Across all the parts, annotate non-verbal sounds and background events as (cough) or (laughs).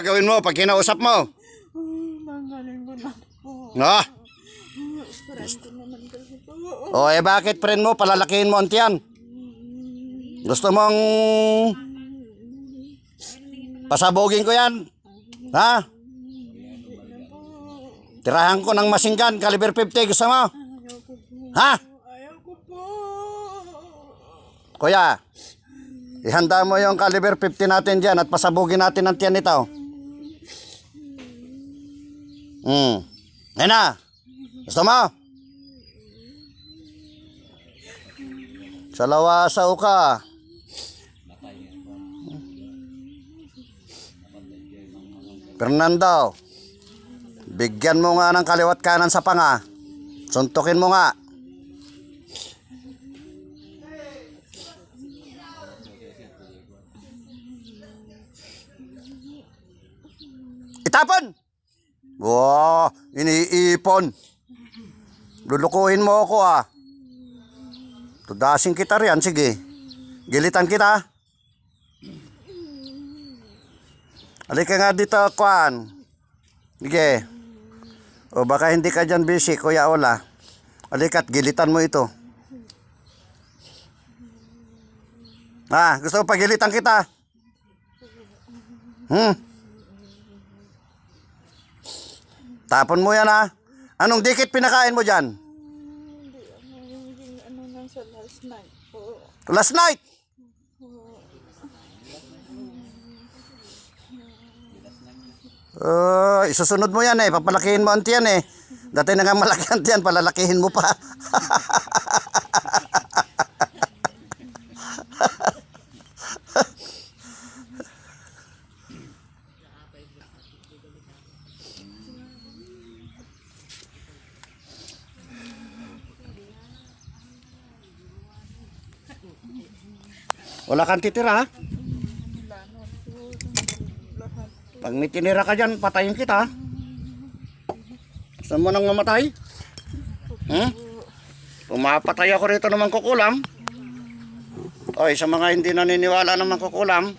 Gagawin mo pag kinausap mo. Magaling ko na po. Ah, Friend ko naman kasi po. o eh bakit friend mo palalakihin mo ang tiyan? Gusto mong pasabugin ko yan? Ha? Tirahan ko ng masinggan, caliber 50, gusto mo? Ayaw ko po. Ha? Ayaw ko po. Kuya, ihanda mo yung caliber 50 natin dyan at pasabugin natin ang tiyan nito. Hmm. Yan na. Gusto mo? Salawasaw ka. Fernando, bigyan mo nga ng kaliwat kanan sa panga. Suntukin mo nga. Itapon! Wow, iniipon. Lulukuhin mo ako ah. Tudasin kita riyan, sige. Gilitan kita. Halika nga dito, Kwan. Sige. O baka hindi ka dyan busy, Kuya Ola. Halika't gilitan mo ito. Ah, gusto mo pagilitan kita? Hmm. Tapon mo yan ha. Anong dikit pinakain mo dyan? Hindi ako yung ano nang sa last night po. Last night. Uh, isusunod mo yan eh. Papalakihin mo ang tiyan eh. Dati na nga malaki ang tiyan, palalakihin mo pa. (laughs) Wala kang titira ha? Pag may tinira ka dyan, patayin kita. Gusto mo nang mamatay? Hmm? Pumapatay ako rito naman kukulam. Oy, sa mga hindi naniniwala naman kukulam,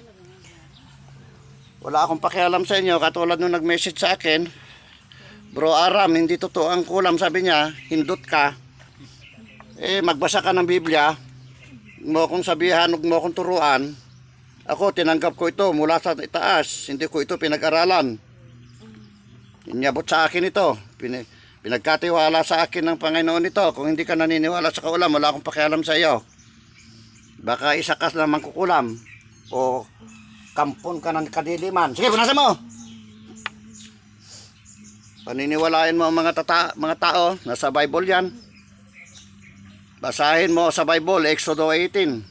wala akong pakialam sa inyo. Katulad nung nag-message sa akin, Bro Aram, hindi totoo ang kulam. Sabi niya, hindot ka. Eh, magbasa ka ng Biblia. Mo akong sabihan, huwag mo akong turuan. Ako, tinanggap ko ito mula sa itaas. Hindi ko ito pinag-aralan. Inyabot sa akin ito. Pin pinagkatiwala sa akin ng Panginoon ito. Kung hindi ka naniniwala sa kaulam, wala akong pakialam sa iyo. Baka isa ka naman kukulam. O kampon ka ng kadiliman. Sige, punasan mo! Paniniwalain mo ang mga, tata, mga tao. Nasa Bible yan. Basahin mo sa Bible, Exodo 18.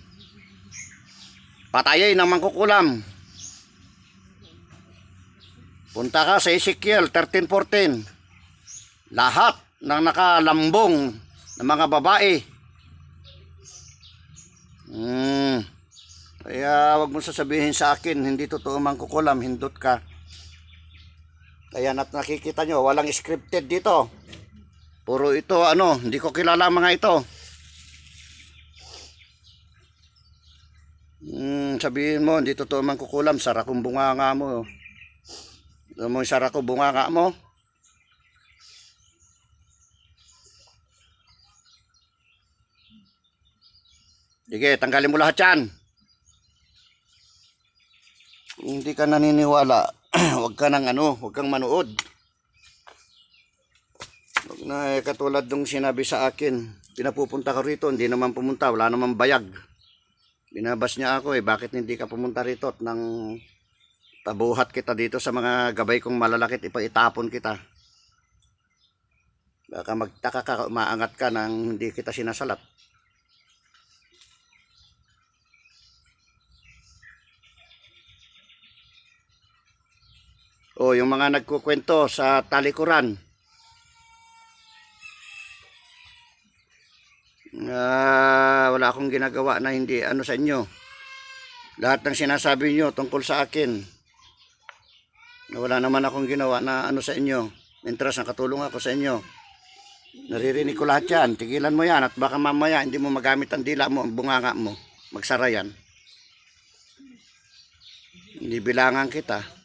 Patayin ng mangkukulam. Punta ka sa Ezekiel 13.14. Lahat ng nakalambong ng mga babae. Hmm. Kaya wag mo sasabihin sa akin, hindi totoo mangkukulam, hindot ka. Kaya nat nakikita nyo, walang scripted dito. Puro ito, ano, hindi ko kilala ang mga ito. Hmm, sabihin mo, hindi totoo man kukulam, sara kong bunganga mo. Alam mo sara ko bunganga mo? Sige, tanggalin mo lahat yan. Kung hindi ka naniniwala, (clears throat) huwag ka nang ano, huwag kang manood. Huwag na eh, katulad nung sinabi sa akin, pinapupunta ka rito, hindi naman pumunta, wala naman bayag. Binabas niya ako eh, bakit hindi ka pumunta rito at nang tabuhat kita dito sa mga gabay kong malalakit, ipaitapon kita. Baka magtaka ka, umaangat ka nang hindi kita sinasalat. O, yung mga nagkukwento sa talikuran. Ah, wala akong ginagawa na hindi ano sa inyo. Lahat ng sinasabi nyo tungkol sa akin. Wala naman akong ginawa na ano sa inyo. Mientras nakatulong ako sa inyo. Naririnig ko lahat yan. Tigilan mo yan at baka mamaya hindi mo magamit ang dila mo, ang bunganga mo. Magsara yan. Hindi bilangan kita.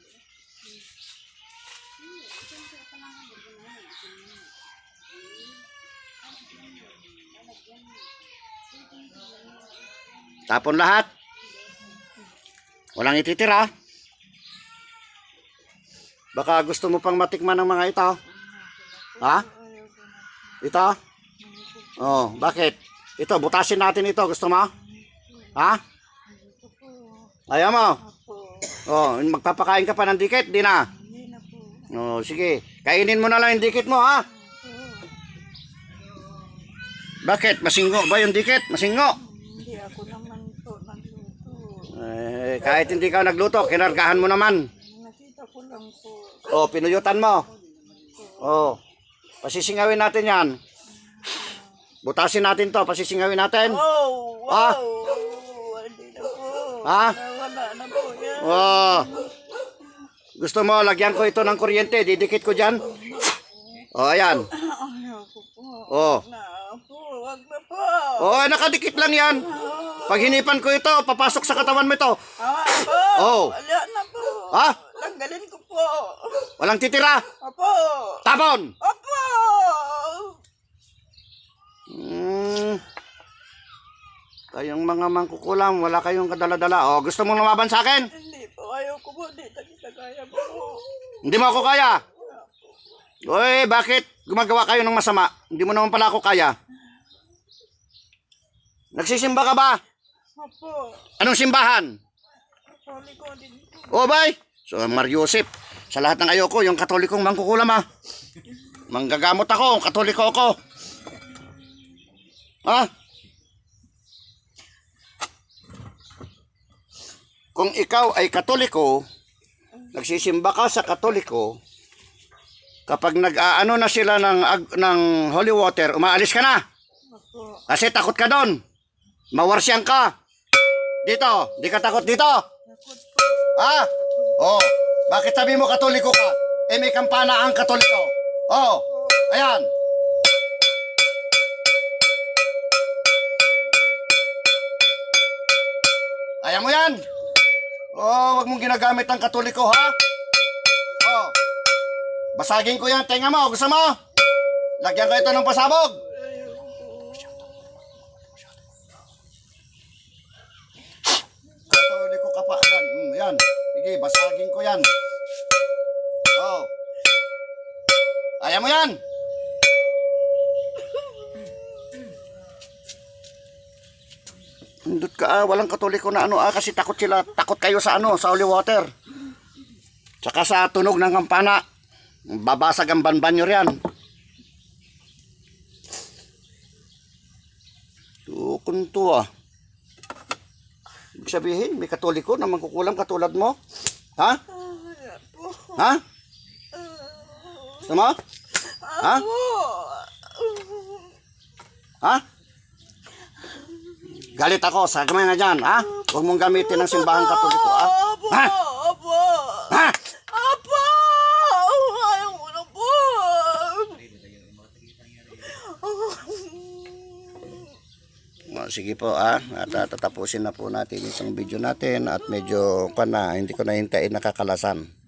Tapon lahat. Walang ititira. Baka gusto mo pang matikman ng mga ito. Ha? Ito? Oh, bakit? Ito, butasin natin ito. Gusto mo? Ha? Ayaw mo? Oh, magpapakain ka pa ng dikit, di na. Oh, sige. Kainin mo na lang yung dikit mo, ha? Bakit? Masingo ba yung dikit? Masingo? Eh, kahit hindi ka nagluto, kinargahan mo naman. Nakita ko lang po. Oh, pinuyutan mo. Oh, pasisingawin natin yan. Butasin natin to, pasisingawin natin. Oh, Ah. wow. Ah. Nawala na po yan. Oh. Gusto mo, lagyan ko ito ng kuryente, didikit ko dyan. Oh, ayan. Po. Oh. Na po. Wag na po. Oh, nakadikit lang yan. Pag hinipan ko ito, papasok sa katawan mo ito. Po. Oh. Wala na po. Ha? Tanggalin ko po. Walang titira. Opo. Tapon! Opo. Hmm. Kayong mga mangkukulam, wala kayong kadala-dala. Oh, gusto mong lumaban sa akin? Hindi po. Ayaw ko po. Hindi kita kaya po. Hindi mo ako kaya. Oy, bakit gumagawa kayo ng masama? Hindi mo naman pala ako kaya. Nagsisimba ka ba? Opo. Anong simbahan? Huli ko din. O, bay. So, Mar Yusip, sa lahat ng ayoko, yung katolikong mangkukulam ha. Manggagamot ako, katoliko ako. Ha? Kung ikaw ay katoliko, nagsisimba ka sa katoliko, kapag nag-aano na sila ng, ag- ng holy water, umaalis ka na. Kasi takot ka doon. Mawarsyan ka. Dito, di ka takot dito. Ah? Oh, bakit sabi mo katoliko ka? Eh may kampana ang katoliko. Oh, ayan. Ayaw mo yan? Oh, wag mong ginagamit ang katoliko, ha? Oh, basagin ko yan. Tenga mo, gusto mo? Lagyan ko ito ng pasabog. Katoliko ka pa. Yan. Sige, basagin ko yan. Oh. Ayaw mo yan? Hindot ka ah, walang katoliko na ano ah, kasi takot sila, takot kayo sa ano, sa holy water. Tsaka sa tunog ng kampana, babasag ang banban nyo riyan. Tukon to ah. Ibig sabihin, may katoliko na magkukulam katulad mo? Ha? Ha? Gusto mo? Ha? Ha? Galit ako, sa kamay na dyan, ha? Huwag mong gamitin ng simbahan katoliko, ha? Ha? Opo. Ha? Opo. Ayaw ko na po. O, sige po, ah. At tatapusin na po natin itong video natin at medyo pa na, hindi ko na hintayin nakakalasan.